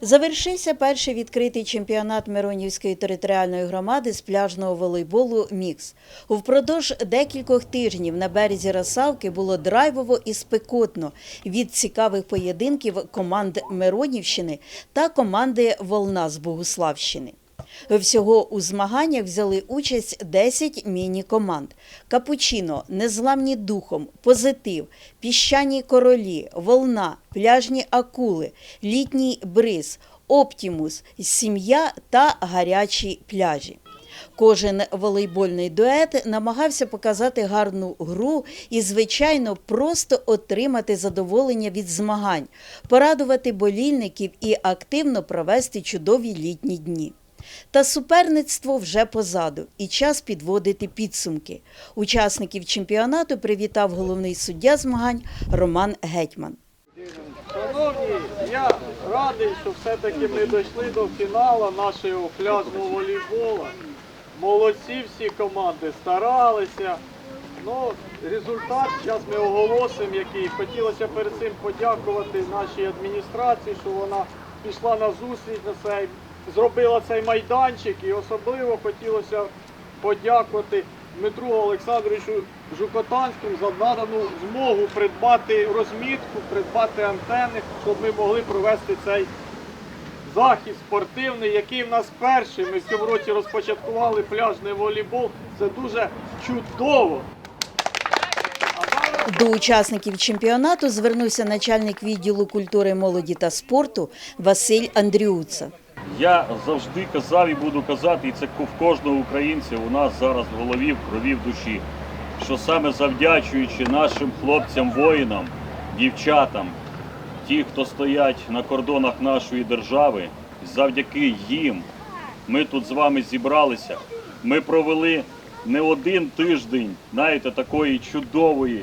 Завершився перший відкритий чемпіонат Миронівської територіальної громади з пляжного волейболу Мікс. Впродовж декількох тижнів на березі Росавки було драйвово і спекотно від цікавих поєдинків команд Миронівщини та команди Волна з Богуславщини. Всього у змаганнях взяли участь 10 міні-команд: Капучино, Незламні духом, Позитив, Піщані королі, Волна, Пляжні акули, Літній бриз, Оптімус, Сім'я та Гарячі пляжі. Кожен волейбольний дует намагався показати гарну гру і, звичайно, просто отримати задоволення від змагань, порадувати болільників і активно провести чудові літні дні. Та суперництво вже позаду, і час підводити підсумки. Учасників чемпіонату привітав головний суддя змагань Роман Гетьман. Шановні, я радий, що все-таки ми дійшли до фіналу нашого пляжного волейболу. Молодці всі команди старалися. Ну, результат зараз ми оголосимо, який хотілося перед цим подякувати нашій адміністрації, що вона пішла на зустріч на цей, зробила цей майданчик і особливо хотілося подякувати Дмитру Олександровичу Жукотанському за надану змогу придбати розмітку, придбати антени, щоб ми могли провести цей захід спортивний, який в нас перший. Ми в цьому році розпочаткували пляжний волейбол. Це дуже чудово. До учасників чемпіонату звернувся начальник відділу культури, молоді та спорту Василь Андріуца. Я завжди казав і буду казати, і це в кожного українця у нас зараз в голові, в крові, в душі, що саме завдячуючи нашим хлопцям, воїнам, дівчатам, ті, хто стоять на кордонах нашої держави, завдяки їм ми тут з вами зібралися. Ми провели не один тиждень, знаєте, такої чудової,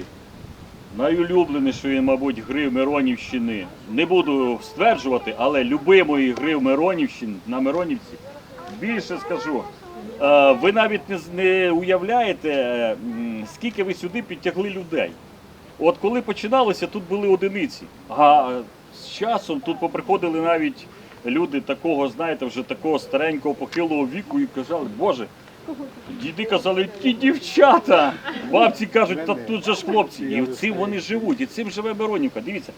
найулюбленішої, мабуть, гри Миронівщини. Не буду стверджувати, але любимої гри в Миронівщині на Миронівці. Більше скажу. е, Ви навіть не, уявляєте, е, скільки ви сюди підтягли людей. От коли починалося, тут були одиниці. А з часом тут поприходили навіть люди такого, знаєте, вже такого старенького похилого віку і казали, Боже, діди казали, ті дівчата. Бабці кажуть, та тут же ж хлопці. І цим вони живуть, і цим живе Миронівка. Дивіться.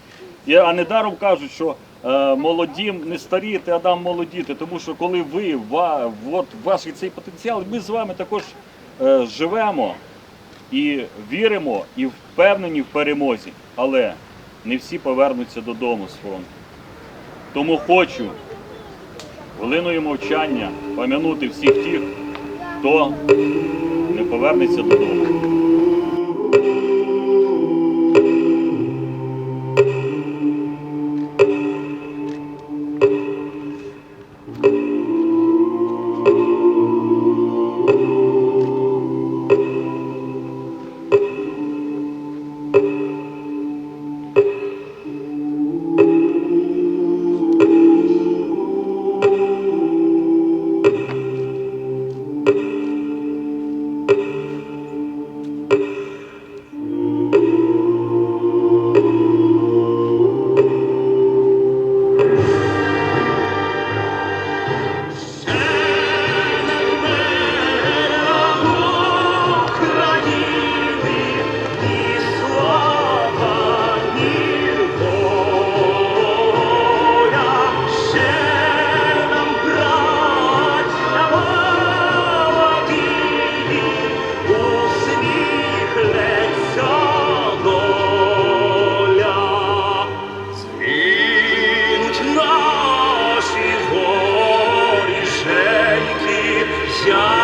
А недаром кажуть, що е, молодім не старіти, а нам молодіти. Тому що коли ви, ва, от ваш цей потенціал, ми з вами також е, живемо і віримо, і впевнені в перемозі. Але не всі повернуться додому з фронту. Тому хочу хвилиною мовчання пам'янути всіх тих, хто не повернеться додому. Russia.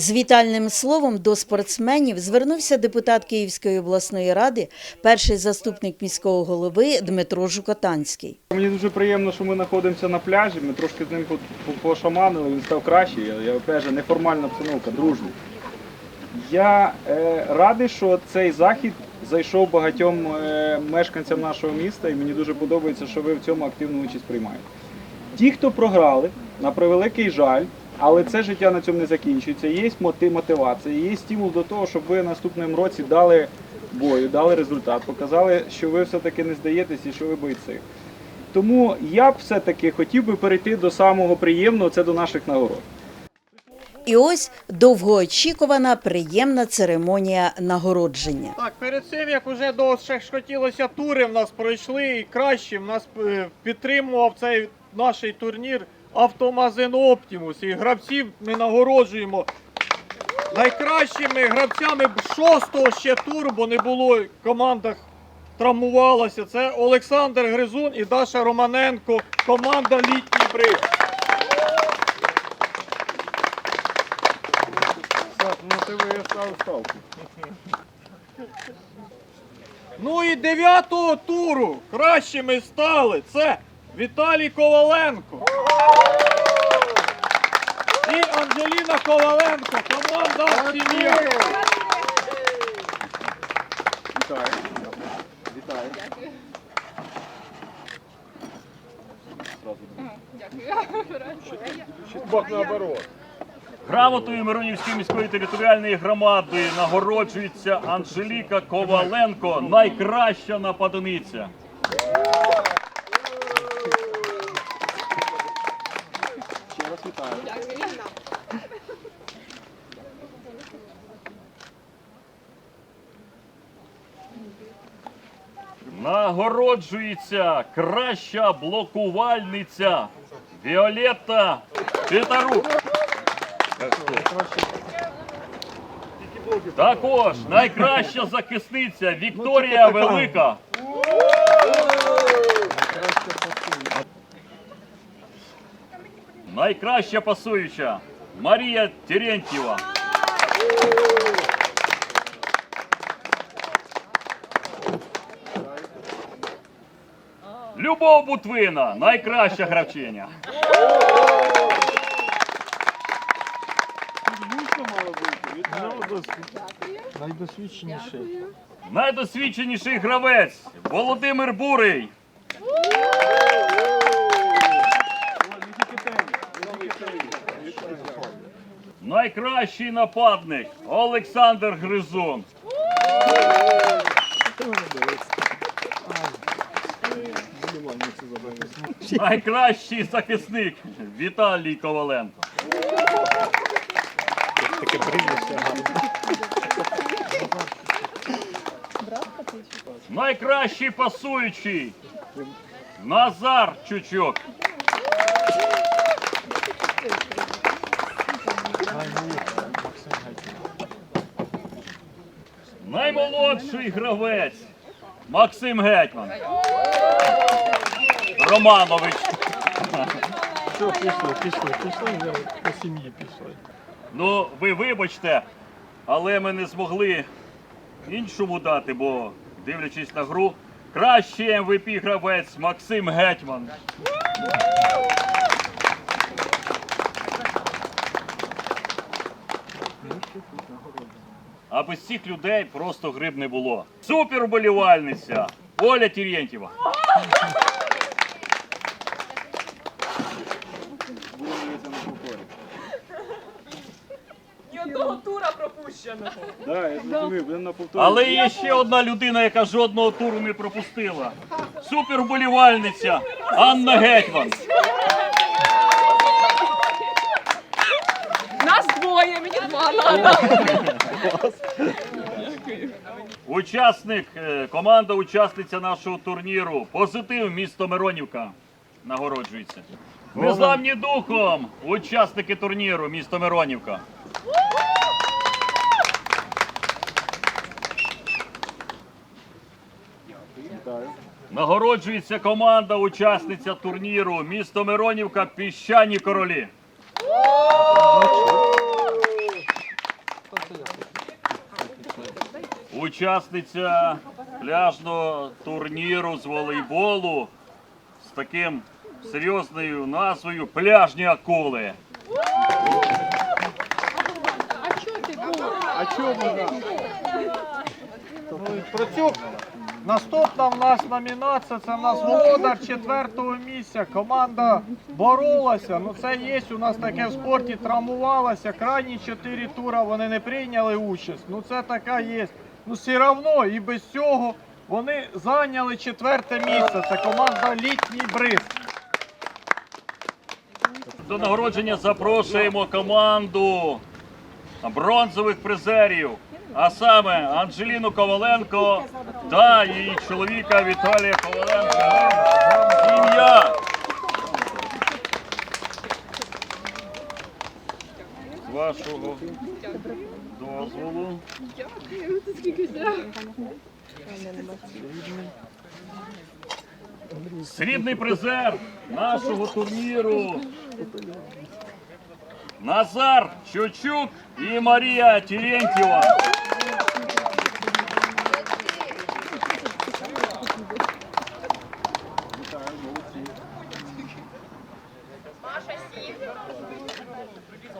З вітальним словом до спортсменів звернувся депутат Київської обласної ради, перший заступник міського голови Дмитро Жукотанський. Мені дуже приємно, що ми знаходимося на пляжі. Ми трошки з ним по- по- пошаманили, він став кращий. Я, опять неформальна обстановка, дружня. Я е, радий, що цей захід зайшов багатьом е, мешканцям нашого міста, і мені дуже подобається, що ви в цьому активну участь приймаєте. Ті, хто програли, на превеликий жаль, але це життя на цьому не закінчується. Є мотив, мотивація, є стимул до того, щоб ви наступному році дали бою, дали результат, показали, що ви все-таки не здаєтесь і що ви бойці. Тому я б все-таки хотів би перейти до самого приємного, це до наших нагород. І ось довгоочікувана приємна церемонія нагородження. Так, перед цим як уже до ж хотілося тури в нас пройшли і краще в нас е, підтримував цей наш турнір Автомазин Оптимус. І гравців ми нагороджуємо найкращими гравцями шостого ще туру, бо не було в командах. Травмувалося. Це Олександр Гризун і Даша Романенко, команда Літній бриз. Ну. Ну і дев'ятого туру кращими стали. Це Віталій Коваленко. І Анжеліна Коваленко, команда «Сім'я». Вітаю. Вітаю. Наоборот. Грамотою Миронівської міської територіальної громади нагороджується Анжеліка Коваленко, найкраща нападниця. Вітаю. Нагороджується краща блокувальниця Віолетта Титарук. Також найкраща захисниця Вікторія Велика. Найкраща пасуюча Марія Терентьєва. Любов Бутвина, найкраща гравчиня. Найдосвідченіший. Найдосвідченіший гравець Володимир Бурий. Найкращий нападник Олександр Гризун. Найкращий захисник Віталій Коваленко. Таке. Найкращий пасуючий Назар Чучок. Наймолодший гравець Максим Гетьман. Романович. Все, пішли, пішли, пішли, вже по сім'ї пішли. Ну, ви вибачте, але ми не змогли іншому дати, бо дивлячись на гру, кращий МВП гравець Максим Гетьман. А без цих людей просто гриб не було. Супер вболівальниця Оля Терентьєва. Ні одного тура пропущеного. Да, я зрозумів, будемо на повторі. Але є ще одна людина, яка жодного туру не пропустила. Супер вболівальниця Анна Гетьман. Нас двоє, мені два надо. Учасник, е, команда учасниця нашого турніру. Позитив місто Миронівка нагороджується. Незламні духом. Учасники турніру місто Миронівка. Нагороджується команда учасниця турніру місто Миронівка Піщані королі. Учасниця пляжного турніру з волейболу з таким серйозною назвою Пляжні акули. А вона? Ну, про цю наступна в нас номінація, це в нас володар четвертого місця. Команда боролася. Ну це є у нас таке в спорті, травмувалася. Крайні чотири тура вони не прийняли участь. Ну це така є. Ну все одно і без цього вони зайняли четверте місце. Це команда літній бриз. До нагородження запрошуємо команду бронзових призерів, а саме Анжеліну Коваленко та її чоловіка Віталія Коваленка. Сім'я. вашого дозволу. Срібний призер нашого турніру. Назар Чучук і Марія Терентьєва.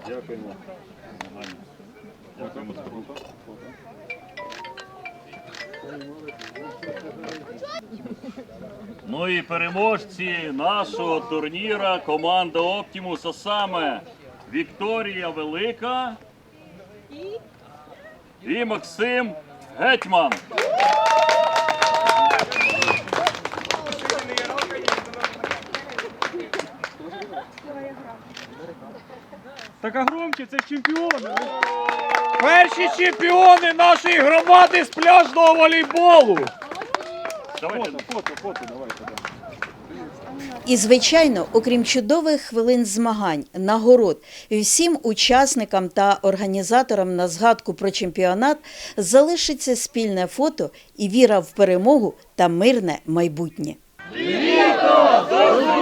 Дякуємо. Дякуємо за. Ну і переможці нашого турніра команда Оптимус, а саме Вікторія Велика і Максим Гетьман. Так а громче, це ж чемпіони. Перші чемпіони нашої громади з пляжного волейболу. Давайте Фото, фото, давайте. Да. І, звичайно, окрім чудових хвилин змагань, нагород, всім учасникам та організаторам на згадку про чемпіонат залишиться спільне фото і віра в перемогу та мирне майбутнє. Літо!